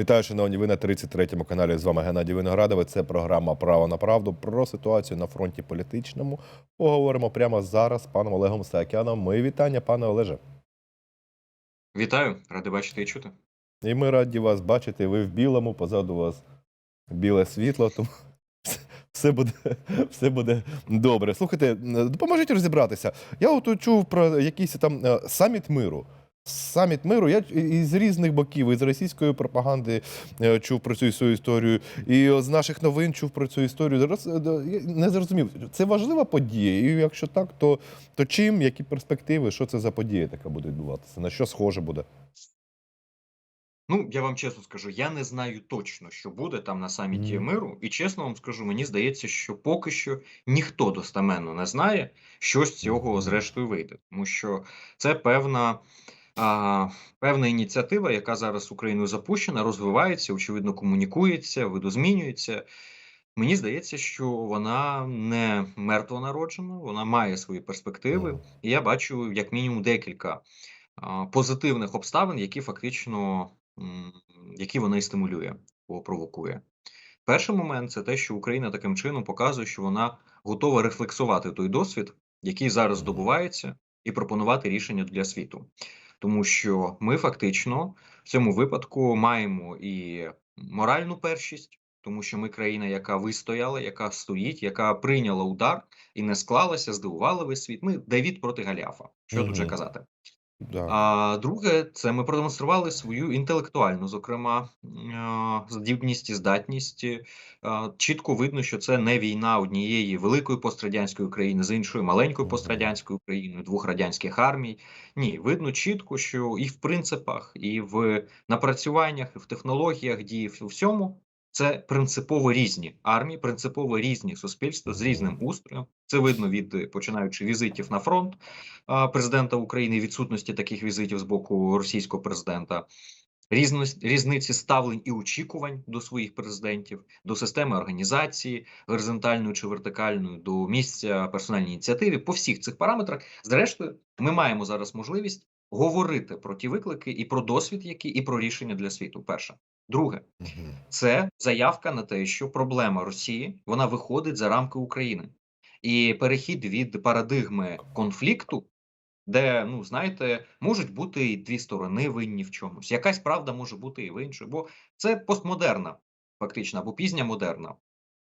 Вітаю, шановні. Ви на 33-му каналі. З вами Геннадій Виноградове. Це програма Право на правду про ситуацію на фронті політичному. Поговоримо прямо зараз з паном Олегом Саакяном. Мої вітання, пане Олеже. Вітаю, радий бачити і чути. І ми раді вас бачити. Ви в білому, позаду вас біле світло, тому все буде, все буде добре. Слухайте, допоможіть розібратися. Я от чув про якийсь там е, саміт миру. Саміт миру. Я із різних боків, із російської пропаганди е, чув про цю всю історію, і з наших новин чув про цю історію. Роз- е, Не зрозумів, це важлива подія. І якщо так, то, то чим, які перспективи, що це за подія така буде відбуватися? На що схоже буде? Ну, я вам чесно скажу, я не знаю точно, що буде там на саміті Мгм. миру, і чесно вам скажу, мені здається, що поки що ніхто достеменно не знає, що з цього зрештою вийде, тому що це певна. А, певна ініціатива, яка зараз Україною запущена, розвивається, очевидно, комунікується, видозмінюється. Мені здається, що вона не мертвонароджена, вона має свої перспективи, і я бачу як мінімум декілька а, позитивних обставин, які фактично які вона і стимулює або провокує. Перший момент це те, що Україна таким чином показує, що вона готова рефлексувати той досвід, який зараз здобувається, і пропонувати рішення для світу. Тому що ми фактично в цьому випадку маємо і моральну першість, тому що ми країна, яка вистояла, яка стоїть, яка прийняла удар і не склалася, здивувала весь світ. Ми Давід проти Галіафа. Що тут же казати? Да. А друге, це ми продемонстрували свою інтелектуальну, зокрема, здібність і здатність. Чітко видно, що це не війна однієї великої пострадянської країни з іншою маленькою пострадянською країною, двох радянських армій. Ні, видно чітко, що і в принципах, і в напрацюваннях, і в технологіях дії в всьому. Це принципово різні армії, принципово різні суспільства з різним устроєм. Це видно від е, починаючи візитів на фронт президента України, відсутності таких візитів з боку російського президента, різниці ставлень і очікувань до своїх президентів, до системи організації, горизонтальної чи вертикальної, до місця персональної ініціативи. По всіх цих параметрах, зрештою, ми маємо зараз можливість говорити про ті виклики і про досвід, який і про рішення для світу. Перше, друге. Це заявка на те, що проблема Росії вона виходить за рамки України, і перехід від парадигми конфлікту, де ну знаєте, можуть бути і дві сторони винні в чомусь. Якась правда може бути і в іншої, бо це постмодерна, фактично, або пізня модерна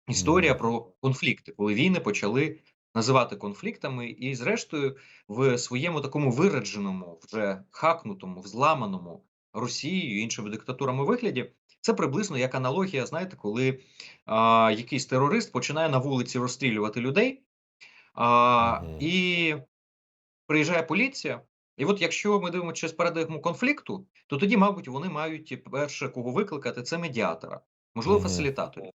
історія Мгм. про конфлікти, коли війни почали називати конфліктами, і, зрештою, в своєму такому вирадженому, вже хакнутому, взламаному Росією іншими диктатурами вигляді. Це приблизно як аналогія, знаєте, коли а, якийсь терорист починає на вулиці розстрілювати людей, а, і приїжджає поліція. І от якщо ми дивимося через парадигму конфлікту, то тоді, мабуть, вони мають перше, кого викликати, це медіатора, можливо, Мгм. фасилітаторів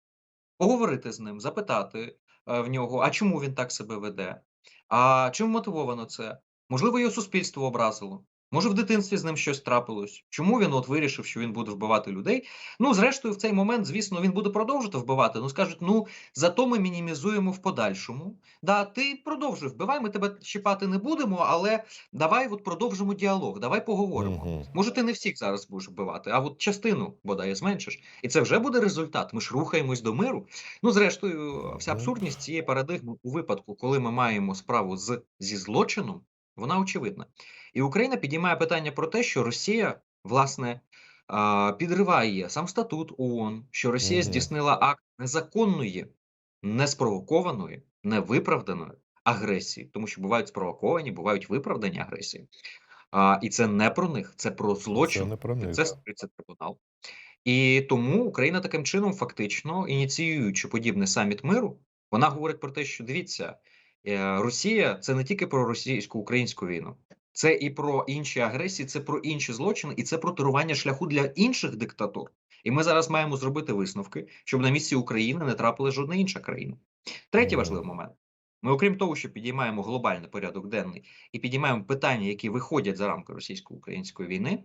поговорити з ним, запитати в нього, а чому він так себе веде? А чим мотивовано це? Можливо, його суспільство образило. Може, в дитинстві з ним щось трапилось. Чому він от вирішив, що він буде вбивати людей? Ну, зрештою, в цей момент, звісно, він буде продовжувати вбивати. Ну, скажуть, ну зато ми мінімізуємо в подальшому. Да, ти продовжуй вбивай, ми тебе щипати не будемо, але давай от продовжимо діалог, давай поговоримо. Мгм. Може, ти не всіх зараз будеш вбивати, а от частину бодай зменшиш. І це вже буде результат. Ми ж рухаємось до миру. Ну, зрештою, вся абсурдність цієї парадигми у випадку, коли ми маємо справу з зі злочином, вона очевидна. І Україна підіймає питання про те, що Росія, власне, підриває сам статут ООН, що Росія здійснила акт незаконної, неспровокованої, невиправданої агресії, тому що бувають спровоковані, бувають виправдані агресії. А, і це не про них, це про Це злочин. не про них. Це створюється трибунал. І тому Україна таким чином, фактично, ініціюючи подібний саміт миру, вона говорить про те, що дивіться, е, Росія це не тільки про російсько-українську війну, це і про інші агресії, це про інші злочини, і це про турування шляху для інших диктатур. І ми зараз маємо зробити висновки, щоб на місці України не трапила жодна інша країна. Третій важливий момент. Ми, окрім того, що підіймаємо глобальний порядок денний і підіймаємо питання, які виходять за рамки російсько-української війни,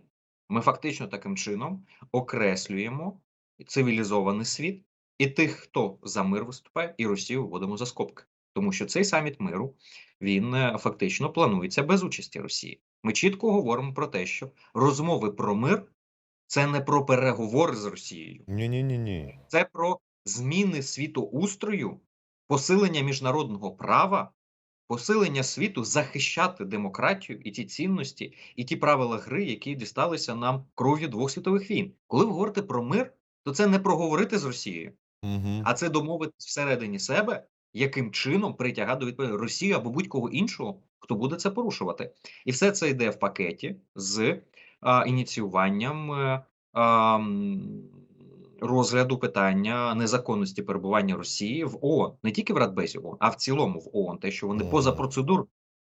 ми фактично таким чином окреслюємо цивілізований світ і тих, хто за мир виступає, і Росію вводимо за скобки. Тому що цей саміт миру він е, фактично планується без участі Росії. Ми чітко говоримо про те, що розмови про мир Це не про переговори з Росією, Ні, ні, ні, ні. це про зміни світоустрою, посилення міжнародного права, посилення світу захищати демократію і ті цінності, і ті правила гри, які дісталися нам кров'ю двох світових війн. Коли ви говорите про мир, то це не проговорити з Росією, Угу. а це домовитись всередині себе, яким чином притягати до відповідальності Росію або будь-кого іншого, хто буде це порушувати. І все це йде в пакеті з а, ініціюванням е, а, розгляду питання незаконності перебування Росії в ООН, не тільки в Радбезі ООН, а в цілому в ООН, те, що вони поза процедур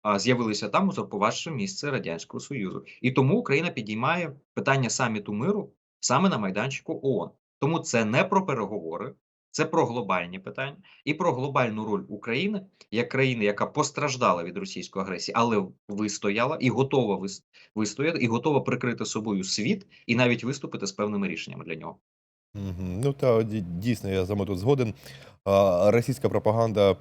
а, з'явилися там, узурпувавши місце Радянського Союзу. І тому Україна підіймає питання саміту миру саме на майданчику ООН. Тому це не про переговори, це про глобальні питання і про глобальну роль України як країни, яка постраждала від російської агресії, але вистояла і готова вис- вистояти, і готова прикрити собою світ і навіть виступити з певними рішеннями для нього. Угу. Ну та дійсно, я з вами тут згоден. Російська пропаганда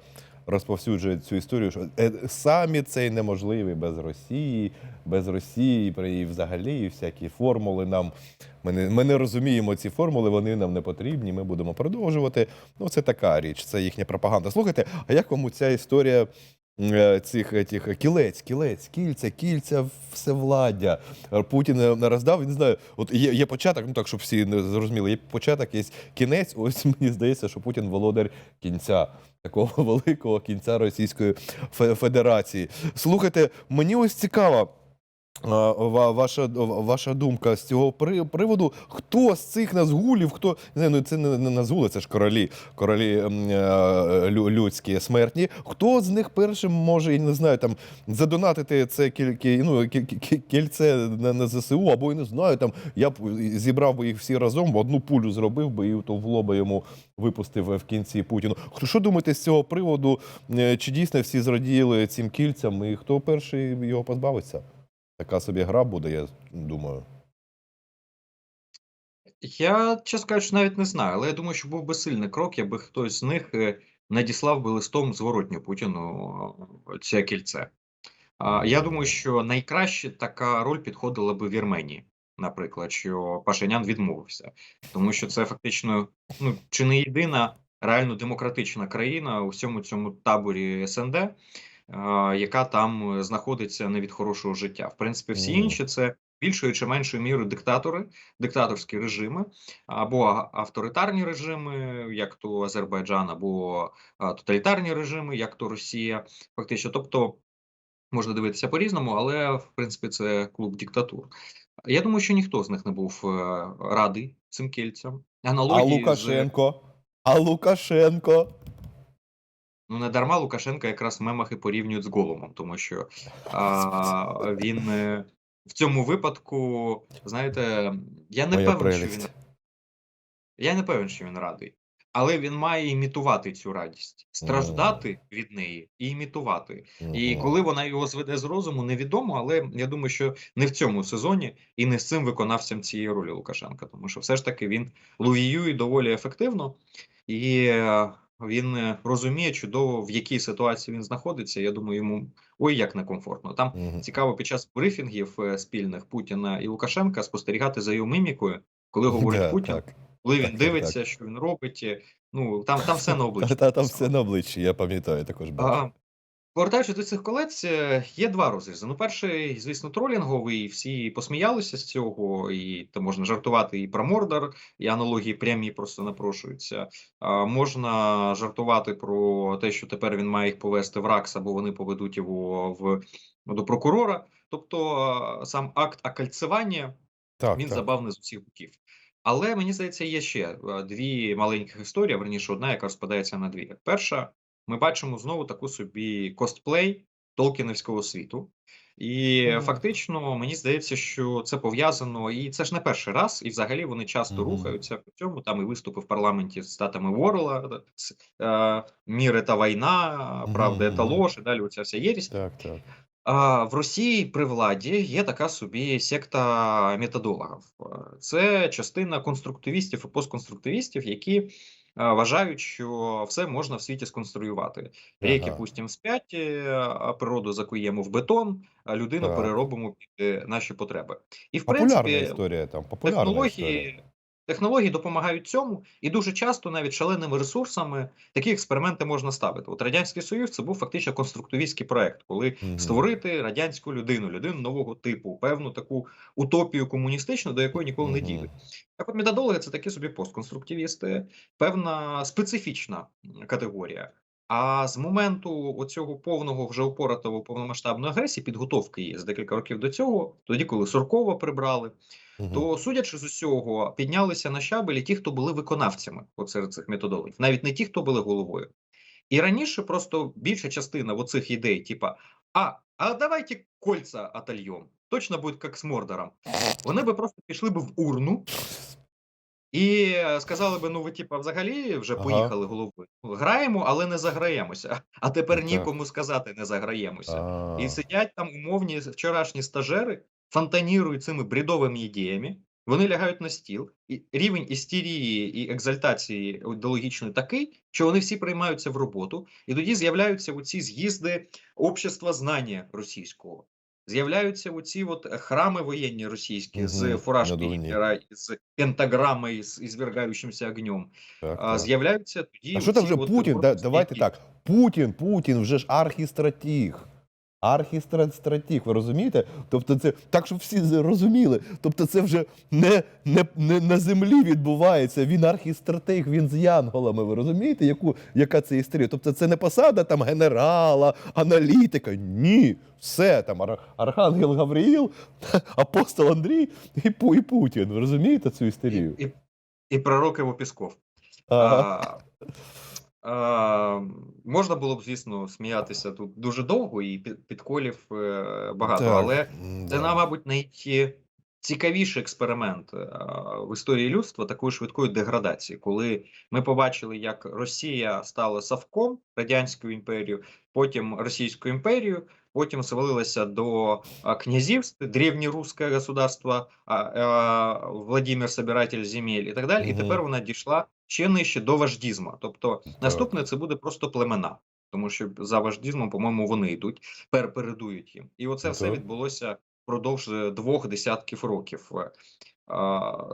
розповсюджує цю історію, що самі саміт цей неможливий без Росії, без Росії, її взагалі і всякі формули нам. Ми не, ми не розуміємо ці формули, вони нам не потрібні. Ми будемо продовжувати. Ну, це така річ, це їхня пропаганда. Слухайте, а як вам ця історія е, цих етих, кілець, кілець, кільця, кільця, всевладдя? Путін е, роздав, не знаю, от є, є початок, ну так, щоб всі не зрозуміли, є початок, є кінець. Ось мені здається, що Путін володар кінця. Такого великого кінця Російської Федерації. Слухайте, мені ось цікаво. Ваша, ваша думка з цього приводу, хто з цих назгулів, хто не ну це не, назгули, це ж королі, королі е, людські смертні. Хто з них першим може, я не знаю, там задонатити це кільки, ну, кі- кі- кі- кільце на, на ЗСУ, або я не знаю, там я б зібрав би їх всі разом, в одну пулю зробив би і то в лоба йому випустив в кінці Путіну. Хто- Що думаєте з цього приводу? Е, Чи дійсно всі зраділи цим кільцям, і хто перший його позбавиться? Така собі гра буде, я думаю. Я, чесно кажучи, навіть не знаю, але я думаю, що був би сильний крок, якби хтось з них е, надіслав би листом зворотньо Путіну е, це кільце. Я думаю, що найкраще така роль підходила би Вірменії, наприклад, що Пашинян відмовився, тому що це фактично ну, чи не єдина реально демократична країна у всьому цьому таборі СНД, яка там е, знаходиться не від хорошого життя. В принципі, всі інші це більшою чи меншою мірою диктатори, диктаторські режими або авторитарні режими, як то Азербайджан, або тоталітарні режими, як то Росія, фактично. Тобто можна дивитися по-різному, але в принципі це клуб диктатур. Я думаю, що ніхто з них не був е, радий цим кільцям. А Аналогії з Лукашенко? А Лукашенко? Ну не дарма Лукашенка якраз в мемах і порівнюють з Голумом, тому що а, він е, в цьому випадку, знаєте, я не Моя певен, що він. Я не певен, що він радий, але він має імітувати цю радість, страждати від неї і імітувати. І коли вона його зведе з розуму, невідомо, але я думаю, що не в цьому сезоні і не з цим виконавцем цієї ролі Лукашенка, тому що все ж таки він ловіює доволі ефективно, і е, він е, розуміє чудово, в якій ситуації він знаходиться. Я думаю, йому ой як некомфортно. Там угу. цікаво під час брифінгів е, спільних Путіна і Лукашенка спостерігати за його мімікою, коли говорить Да, Путін. так. Коли він Так, дивиться, так. що він робить, е, ну там, там все на обличчі. Та, та, там все на обличчі, я пам'ятаю, також бачив. Повертаючись до цих колець, е, є два розрізи. Ну, перший, звісно, тролінговий, всі посміялися з цього, і то можна жартувати і про Мордор, і аналогії прямі просто напрошуються. А, можна жартувати про те, що тепер він має їх повести в РАКС, або вони поведуть його в до прокурора. Тобто сам акт окольцевання Так, він так. забавний з усіх боків. Але мені здається, є ще дві маленьких історії, верніше, одна, яка розпадається на дві. Перша, ми бачимо знову таку собі костплей Толкінівського світу. І Мгм. фактично мені здається, що це пов'язано, і це ж не перший раз, і взагалі вони часто Мгм. рухаються по цьому. Там і виступи в парламенті з статами Ворла, е, Мір та війна, правда, та ложь, і далі оця вся єрість. Так, так. А, в Росії при владі є така собі секта методологів. Е, Це частина конструктивістів і постконструктивістів, які вважають, що все можна в світі сконструювати. Ріки Ага. пустимо спять, е, природу закуємо в бетон, а людину Так. переробимо під наші потреби. І в Популярна принципі, історія там, популярна історія. Технології, допомагають цьому, і дуже часто навіть шаленими ресурсами такі експерименти можна ставити. От радянський союз це був фактично конструктивістський проект, коли Мгм. створити радянську людину, людину нового типу, певну таку утопію комуністичну, до якої ніколи не Мгм. дійде. Так от методологи це такі собі постконструктивісти, певна специфічна категорія. А з моменту оцього повного вже упоратого повномасштабної агресії, підготовки її з декілька років до цього, тоді, коли Суркова прибрали, Мгм. то судячи з усього, піднялися на щабелі ті, хто були виконавцями серед цих методологів, навіть не ті, хто були головою. І раніше просто більша частина оцих ідей, типа, а, а давайте кольца отольем, точно буде як з Мордором. Вони би просто пішли б в урну і е, сказали би: ну ви, типа, взагалі вже Ага. поїхали головою. Граємо, але не заграємося. А тепер нікому сказати не заграємося. А, І сидять там умовні вчорашні стажери, фонтанірують цими брідовими ідеями. Вони лягають на стіл, і рівень істерії і екзальтації ідеологічної такий, що вони всі приймаються в роботу, і тоді з'являються оці з'їзди общества знання російського. З'являються оці от храми воєнні російські з фуражки. Гітлера, з пентаграмою, з ізвергаючимся огнем. так, так. з'являються тоді. А що там вже Путін? Да, давайте так. Путін, Путін вже ж архістратіг. Архістратіг, ви розумієте? Тобто це так, щоб всі зрозуміли. Тобто, це вже не, не, не на землі відбувається. Він архістратег, він з янголами. Ви розумієте, яку, яка це історія? Тобто, це не посада там генерала, аналітика. Ні, все там Ар- Архангел Гавриїл, апостол Андрій і, і Путін. Ви розумієте цю історію? і, і, і пророк Іво Пісков. Ага. А, а, можна було б, звісно, сміятися тут дуже довго і під, підколів е, багато, Так, але це, да. мабуть, найцікавіший експеримент е, в історії людства такої швидкої деградації, коли ми побачили, як Росія стала Савком Радянською імперією, потім Російською імперією, потім свалилася до князівств, древнерусське государство, а, Владимир Собиратель земель і так далі. І тепер вона дійшла ще нижче до вождізму. Тобто наступне це буде просто племена. Тому що за вождізмом, по-моєму, вони йдуть, пер передують їм. І оце все відбулося впродовж е, двох десятків років. Е,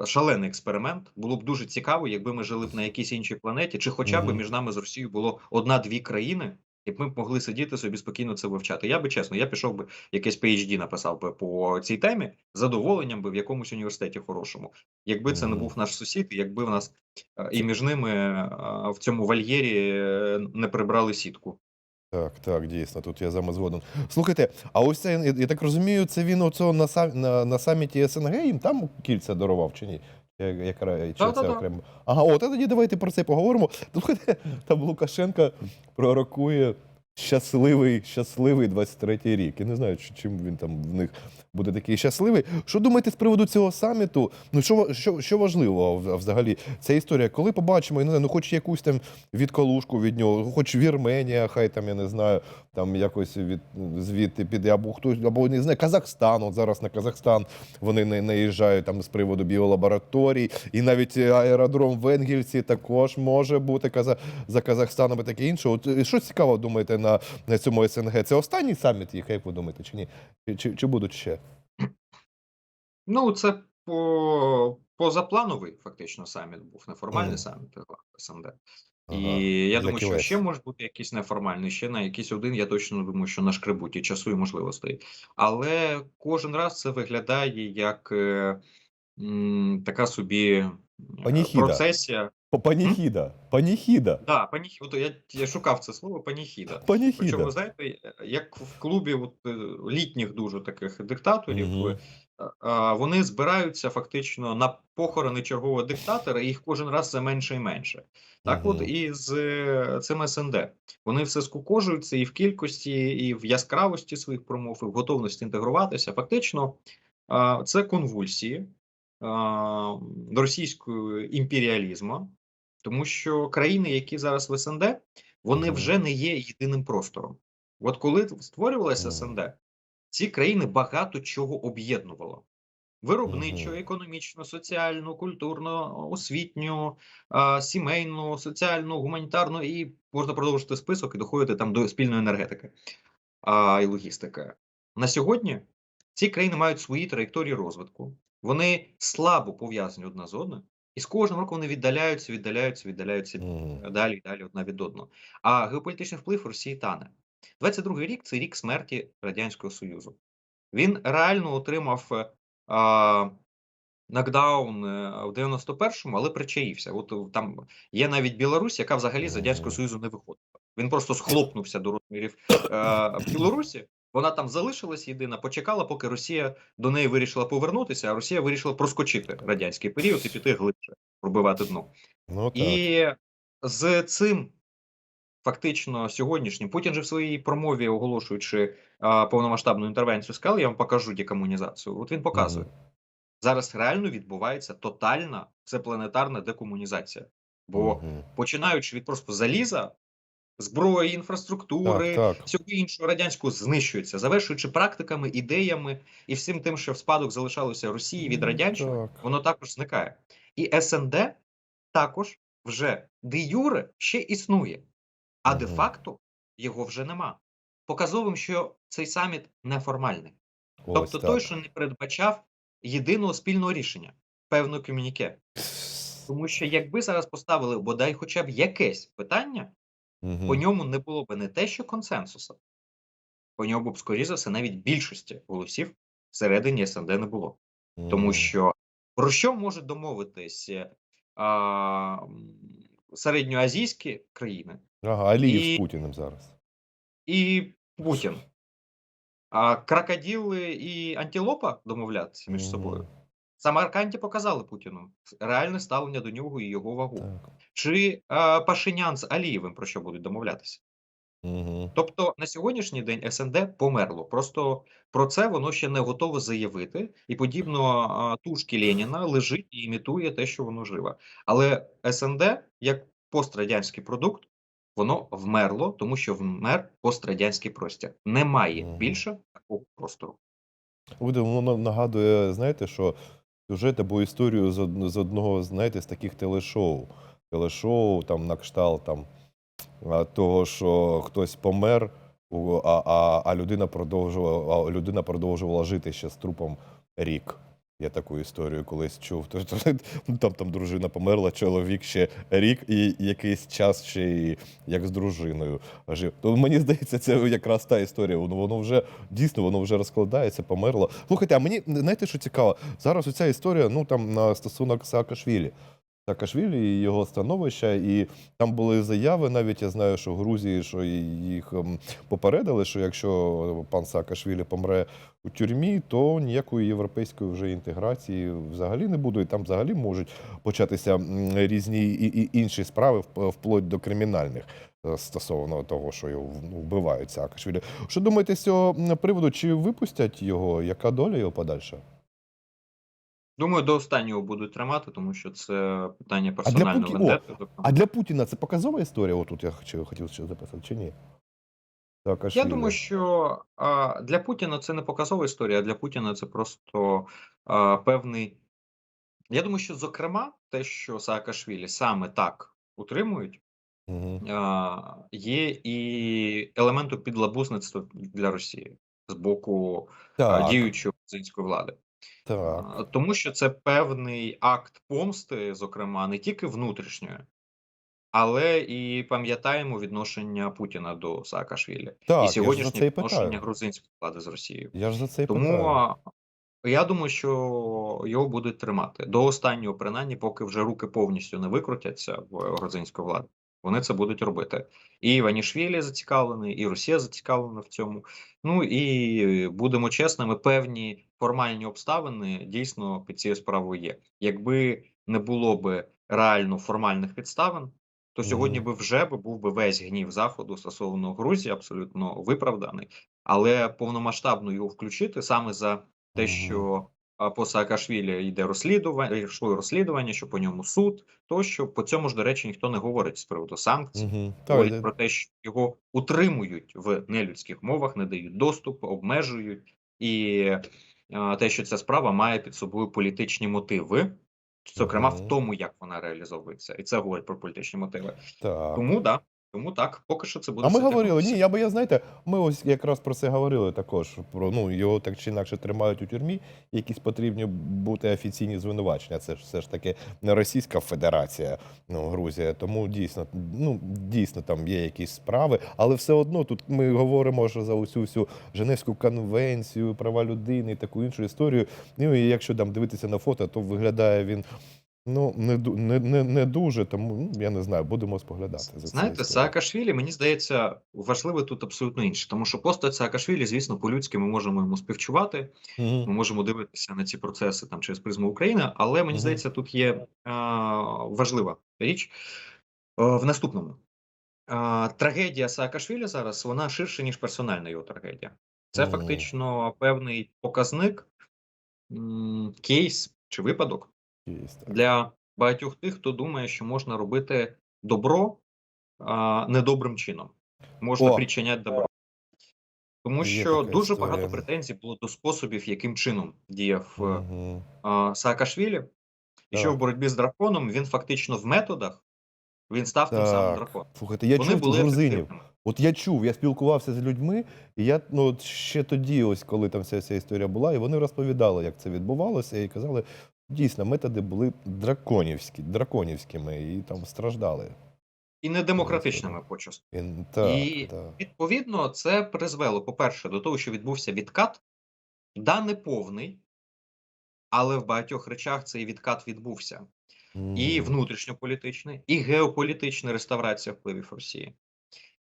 Шалений експеримент. Було б дуже цікаво, якби ми жили б на якійсь іншій планеті, чи хоча б між нами з Росією було одна-дві країни, і б ми б могли сидіти собі спокійно це вивчати. Я би чесно, я пішов би якесь PhD написав би по цій темі, задоволенням би в якомусь університеті хорошому. Якби це не був наш сусід, якби в нас е, і між ними е, в цьому вольєрі е, не прибрали сітку. Так, так, дійсно, тут я вами згоден. Слухайте, а ось це, я, так розумію, це він оцього на, сам, на, на саміті СНГ їм там кільця дарував чи ні? Як, чи це окремо? Ага, от тоді давайте про це поговоримо. Слухайте, там Лукашенко пророкує щасливий, щасливий 23-й рік. Я не знаю, чим він там в них буде такий щасливий. Що думаєте з приводу цього саміту? Ну що, що, що важливо взагалі ця історія? Коли побачимо, я не знаю, ну хоч якусь там відколушку від нього, хоч Вірменія, хай там я не знаю, там якось від звідти піде, або хтось, або не знаю, Казахстан. От зараз на Казахстан вони не наїжджають там з приводу біолабораторій, і навіть аеродром в Енгельсі також може бути за Казахстаном і таке інше. От е, що цікаво думаєте на, на цьому СНГ? Це останній саміт їх, як ви думаєте, чи ні? Чи, чи, чи будуть ще? Ну, це по позаплановий фактично саміт був, неформальний Мгм. саміт е, СНД. Ага, І я для думаю, що ще може бути якийсь неформальний, ще на якийсь один, я точно думаю, що нашкребуть і часу, і можливостей. Але кожен раз це виглядає як е, м, така собі Паніхіда. процесія. Паніхіда. Паніхіда. Да, паніхіда. От я, я шукав це слово паніхіда. Причому, Паніхіда. ви знаєте, е, як в клубі от, е, літніх дуже таких диктаторів, е, вони збираються фактично на похорони чергового диктатора, і їх кожен раз все менше і менше. Так, от і з е, цим СНД. Вони все скукожуються і в кількості, і в яскравості своїх промов, і в готовності інтегруватися. Фактично, це конвульсії російського імперіалізму, тому що країни, які зараз в СНД, вони вже не є єдиним простором. От коли створювалася СНД, ці країни багато чого об'єднувало. виробничу, економічну, соціальну, культурну, освітню, сімейну, соціальну, гуманітарну, і можна продовжити список і доходити там до спільної енергетики а, і логістики. На сьогодні ці країни мають свої траєкторії розвитку. Вони слабо пов'язані одна з одною, і з кожним роком вони віддаляються, віддаляються, віддаляються Мгм. далі і далі одна від одного. А геополітичний вплив Росії тане. 22-й рік це рік смерті Радянського Союзу. Він реально отримав е, а, нокдаун е, в 91-му, але причаївся. От там є навіть Білорусь, яка взагалі з Радянського Союзу не виходила. Він просто схлопнувся до розмірів е, Білорусі. Вона там залишилась єдина, почекала, поки Росія до неї вирішила повернутися, а Росія вирішила проскочити радянський період і піти глибше, пробивати дно. Ну так. І з цим фактично сьогоднішнім Путін же в своїй промові, оголошуючи а, повномасштабну інтервенцію, сказав, я вам покажу декомунізацію. От він показує. Зараз реально відбувається тотальна всепланетарна декомунізація. Бо Мгм. починаючи від просто заліза, зброї, інфраструктури, Так, так. всього іншого радянського знищується, завершуючи практиками, ідеями і всім тим, що в спадок залишалося Росії від радянщини, так. воно також зникає. І СНД також вже де юре ще існує, а де факто його вже нема. Показовим, що цей саміт неформальний. Ось Тобто так. той, що не передбачав єдиного спільного рішення, певного комюніке. Тому що якби зараз поставили бодай хоча б якесь питання, по ньому не було б не те, що консенсусу, по ньому б, скоріше за все, навіть більшості голосів всередині СНД не було. Тому що про що можуть домовитись е, а, середньоазійські країни Ага, Алієв і- з Путіним зараз. і Путін? А крокодили і антилопа домовлятися між собою? Самарканді показали Путіну реальне ставлення до нього і його вагу. Так. Чи а, Пашинян з Алієвим про що будуть домовлятися? Мгм. Тобто на сьогоднішній день СНД померло. Просто про це воно ще не готове заявити, і подібно тушки Леніна лежить і імітує те, що воно живе. Але СНД, як пострадянський продукт, воно вмерло, тому що вмер пострадянський простір. Немає Мгм. більше такого простору. Буде, воно нагадує, знаєте, що сюжет або історію з, од- з одного, знаєте, з таких телешоу. Телешоу, там, на кшталт там, того, що хтось помер, а, а, а, людина продовжувала, а людина продовжувала жити ще з трупом рік. Я таку історію колись чув. Ну, там, там дружина померла, чоловік ще рік і якийсь час ще й як з дружиною жив. То мені здається, це якраз та історія. Воно, воно вже дійсно воно вже розкладається, померло. Слухайте, а мені знаєте, що цікаво? Зараз оця історія, ну там на стосунок Саакашвілі. Саакашвілі і його становища, і там були заяви. Навіть я знаю, що в Грузії що їх ем, попередили, що якщо пан Саакашвілі помре у тюрмі, то ніякої європейської вже інтеграції взагалі не буде. І там взагалі можуть початися різні і, інші справи, вп- вплоть до кримінальних е, стосовно того, що його ну, вбивають Саакашвілі. Що думаєте з цього приводу? Чи випустять його? Яка доля його подальша? Думаю, до останнього будуть тримати, тому що це питання для персональної Путі- о, тобто А для Путіна це показова історія? Отут я хотів, хотів ще записати, чи ні? Я думаю, що а, для Путіна це не показова історія, а для Путіна це просто а, певний. Я думаю, що зокрема, те, що Саакашвілі саме так утримують, Мгм. а, є і елементу підлабузництва для Росії з боку а, діючої української влади. Так. Тому що це певний акт помсти, зокрема, не тільки внутрішньої, але і пам'ятаємо відношення Путіна до Саакашвілі Так, і сьогоднішнє відношення питаю. грузинської влади з Росією. Я ж за це і Тому питаю. я думаю, що його будуть тримати до останнього, принаймні, поки вже руки повністю не викрутяться в грузинської влади. Вони це будуть робити. І Іванішвілі зацікавлений, і Росія зацікавлена в цьому. Ну і будемо чесними, певні формальні обставини дійсно під цією справою є. Якби не було би реально формальних підставин, то сьогодні би вже був би весь гнів заходу стосовно Грузії, абсолютно виправданий. Але повномасштабно його включити саме за те, що по Саакашвілі йде розслідування, йшло розслідування, що по ньому суд, тощо по цьому ж, до речі, ніхто не говорить з приводу санкцій. Так, Говорять я- про те, що його утримують в нелюдських мовах, не дають доступ, обмежують і а, те, що ця справа має під собою політичні мотиви, зокрема в тому, як вона реалізовується, і це говорить про політичні мотиви. Так. Тому да, тому так, поки що це буде. А ми все говорили, ні, я би я знаєте, ми ось якраз про це говорили також. Про ну його так чи інакше тримають у тюрмі. Якісь потрібні бути офіційні звинувачення. Це ж все ж таки не Російська Федерація, ну Грузія. Тому дійсно, ну дійсно там є якісь справи, але все одно тут ми говоримо що за усю всю Женевську конвенцію, права людини і таку іншу історію. Ну і якщо там дивитися на фото, то виглядає він. Ну, не, не, не, не дуже, тому ну, я не знаю, будемо споглядати. За Знаєте. Саакашвілі, мені здається, важливе тут абсолютно інше, тому що постать Саакашвілі, звісно, по-людськи ми можемо йому співчувати, Мгм. ми можемо дивитися на ці процеси там через призму України, але мені Мгм. здається, тут є а, важлива річ а, в наступному. А, трагедія Саакашвілі зараз вона ширше, ніж персональна його трагедія. Це Мгм. фактично певний показник, м, кейс чи випадок. Для багатьох тих, хто думає, що можна робити добро а, недобрим чином. Можна О! причиняти добро. Тому Є що дуже історія. багато претензій було до способів, яким чином діяв а, Саакашвілі. І що в боротьбі з драконом він фактично в методах він став тим самим Так. драконом. Слухайте, я Вони чув були грузинів. От я чув, я спілкувався з людьми, і я ну от ще тоді, ось коли там вся ця історія була, і вони розповідали, як це відбувалося, і казали, дійсно, методи були драконівські, драконівськими, і там страждали. І недемократичними почасти. І, так, І- так. Відповідно, це призвело, по-перше, до того, що відбувся відкат, да, не повний, але в багатьох речах цей відкат відбувся. і Мгм. внутрішньополітичне, і геополітична реставрація впливів Росії.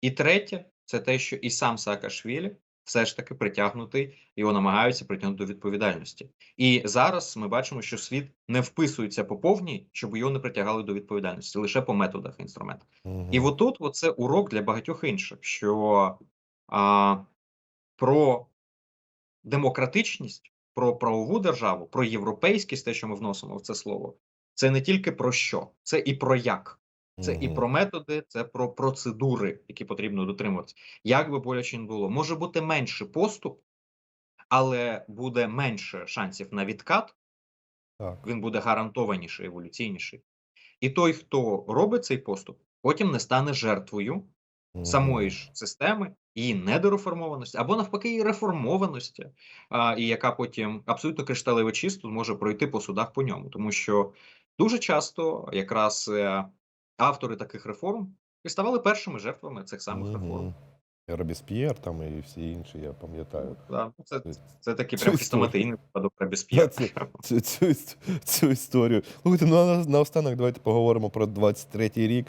І третє, це те, що і сам Саакашвілі все ж таки притягнутий, його намагаються притягнути до відповідальності. І зараз ми бачимо, що світ не вписується по повній, щоб його не притягали до відповідальності, лише по методах і інструментах. Мгм. І отут це урок для багатьох інших, що а, про демократичність, про правову державу, про європейськість, те, що ми вносимо в це слово, це не тільки про що, це і про як. Це і про методи, це про процедури, які потрібно дотримуватися. Як би боляче не було, може бути менше поступ, але буде менше шансів на відкат, Так. він буде гарантованіший, еволюційніший. І той, хто робить цей поступ, потім не стане жертвою самої ж системи, її недореформованості, або навпаки, її реформованості, а, і яка потім абсолютно кришталево чисто може пройти по судах по ньому. Тому що дуже часто якраз е, автори таких реформ і ставали першими жертвами цих самих реформ. Мгм. І Робісп'єр там і всі інші, я пам'ятаю. Да, це, Це- це такий прям хрестоматийний випадок Робісп'єра. Цю, цю, цю, цю історію. Слухайте, ну а на- наостанок давайте поговоримо про 23-й рік.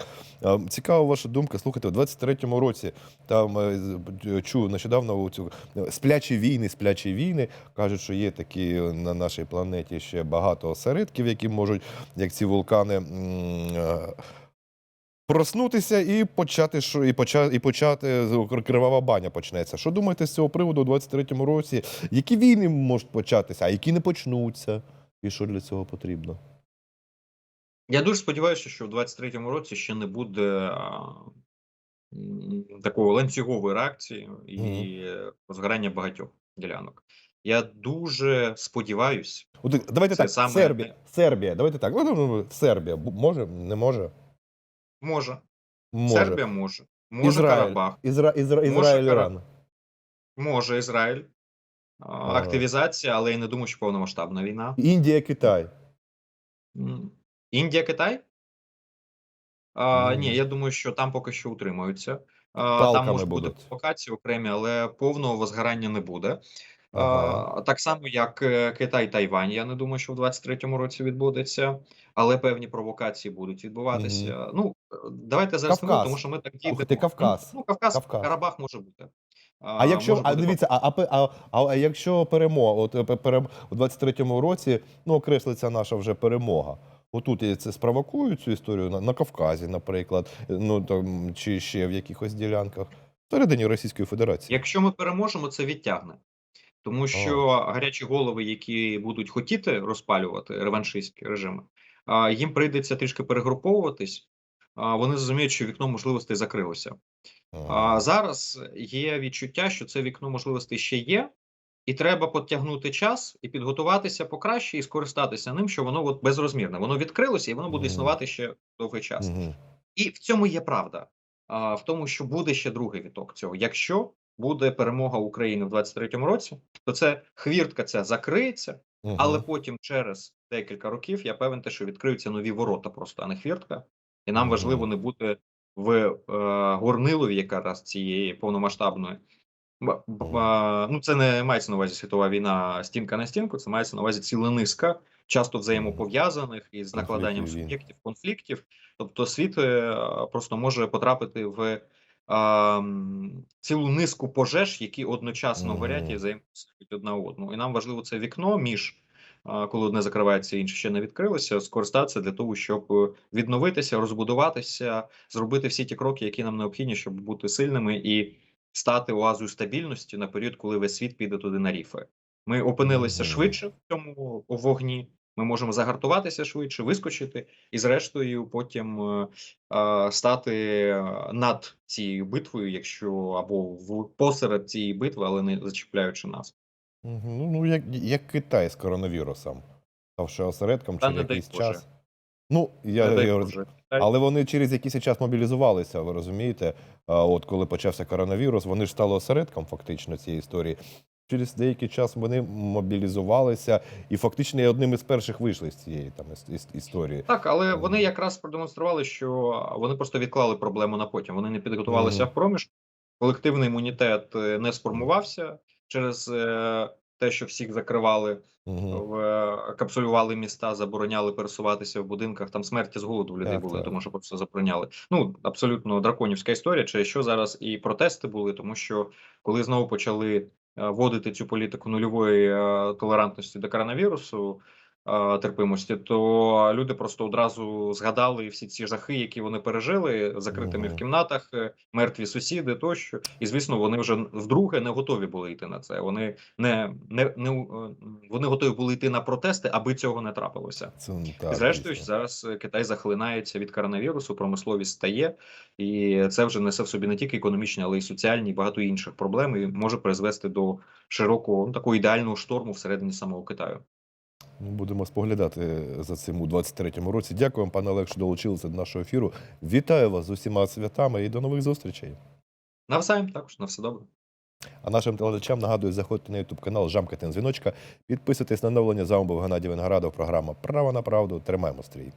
Цікава ваша думка. Слухайте, у 23-му році там е, з- чув нещодавно цю е, сплячі війни, сплячі війни. Кажуть, що є такі на нашій планеті ще багато осередків, які можуть, як ці вулкани. м, е, Проснутися і почати що і почати і почати кривава баня почнеться. Що думаєте з цього приводу у 23-му році? Які війни можуть початися, а які не почнуться? І що для цього потрібно? Я дуже сподіваюся, що в 23-му році ще не буде такої ланцюгової реакції і розгорання багатьох ділянок. Я дуже сподіваюся, давайте Це так, саме- Сербія. Сербія. Давайте так. Ну, ну, ну, Сербія може, не може? Може, Може. Сербія може, може Ізраїль. Карабах, Ізра... Ізра... Може, Ізраїль, Іран. може Ізраїль, Ага. активізація, але я не думаю, що повномасштабна війна. Індія, Китай. Індія, Китай? А, ні, я думаю, що там поки що утримуються. А, там можуть бути будуть. провокації окремі, але повного возгорання не буде. Ага. А, так само, як е, Китай, Тайвань. Я не думаю, що в 23-му році відбудеться, але певні провокації будуть відбуватися. Ну, е, давайте зараз Кавказ. тому що ми так Ух ти, Кавказ. Ну, Кавказ, Кавказ. Карабах може бути. А якщо а дивіться, а, а, а, а, а якщо перемога, от е, перем, у 23-му році ну окреслиться наша вже перемога. Отут і це спровокують цю історію на, на Кавказі, наприклад, ну там чи ще в якихось ділянках всередині Російської Федерації. Якщо ми переможемо, це відтягне. Тому що гарячі голови, які будуть хотіти розпалювати реваншистські режими, їм прийдеться трішки перегруповуватись. Вони зрозуміють, що вікно можливостей закрилося. А зараз є відчуття, що це вікно можливостей ще є, і треба потягнути час і підготуватися покраще, і скористатися ним, що воно от безрозмірне. Воно відкрилося і воно буде існувати ще довгий час. І в цьому є правда. А, в тому, що буде ще другий віток цього. Якщо буде перемога України в 23-му році, то це хвіртка ця закриється, але потім через декілька років я певен, те, що відкриються нові ворота, просто а не хвіртка. І нам важливо не бути в е, горнилові якраз цієї повномасштабної. Ну, це не мається на увазі світова війна стінка на стінку, це мається на увазі ціла низка, часто взаємопов'язаних із накладанням суб'єктів конфліктів. Тобто світ е, просто може потрапити в а, цілу низку пожеж, які одночасно горять і взаємодіють одна одну. І нам важливо це вікно між. А, Коли одне закривається, інше ще не відкрилося, скористатися для того, щоб відновитися, розбудуватися, зробити всі ті кроки, які нам необхідні, щоб бути сильними і стати оазою стабільності на період, коли весь світ піде туди на ріфи. Ми опинилися швидше в цьому вогні. Ми можемо загартуватися швидше, вискочити, і зрештою потім е, е, стати е, над цією битвою, якщо або в посеред цієї битви, але не зачіпляючи нас. Мгм. Ну, ну як, як Китай з коронавірусом, ставши осередком Та через якийсь Боже. час. Ну, я, Не я, Боже. але вони через якийсь час мобілізувалися, ви розумієте? А от коли почався коронавірус, вони ж стали осередком фактично цієї історії. Через деякий час вони мобілізувалися і фактично одним із перших вийшли з цієї там іс- іс- історії. Так, але вони якраз продемонстрували, що вони просто відклали проблему на потім. Вони не підготувалися Мгм. в проміжку. Колективний імунітет е, не сформувався через е, те, що всіх закривали, угу. в е, капсулювали міста, забороняли пересуватися в будинках. Там смерті з голоду в людей Так, були, так. тому що просто забороняли. Ну абсолютно драконівська історія. Через що зараз і протести були, тому що коли знову почали водити вводити цю політику нульової е, толерантності до коронавірусу. Е, Терпимості, то люди просто одразу згадали всі ці жахи, які вони пережили закритими в кімнатах, е, мертві сусіди тощо. І звісно, вони вже вдруге не готові були йти на це. Вони не, не, не е, вони готові були йти на протести, аби цього не трапилося. Це, І так, зрештою, дійсно. зараз Китай захлинається від коронавірусу, промисловість стає, і це вже несе в собі не тільки економічні, але й соціальні, і багато інших проблем, і може призвести до широкого ну, такого ідеального шторму всередині самого Китаю. Будемо споглядати за цим у 23-му році. Дякую, пане Олег, що долучилися до нашого ефіру. Вітаю вас з усіма святами і до нових зустрічей. Навзаєм також на все добре. А нашим телеглядачам нагадую, заходьте на YouTube канал, жамкайте на дзвіночка, підписуйтесь на оновлення. З вами був Геннадій Виноградов. Програма Право на правду. Тримаємо стрій.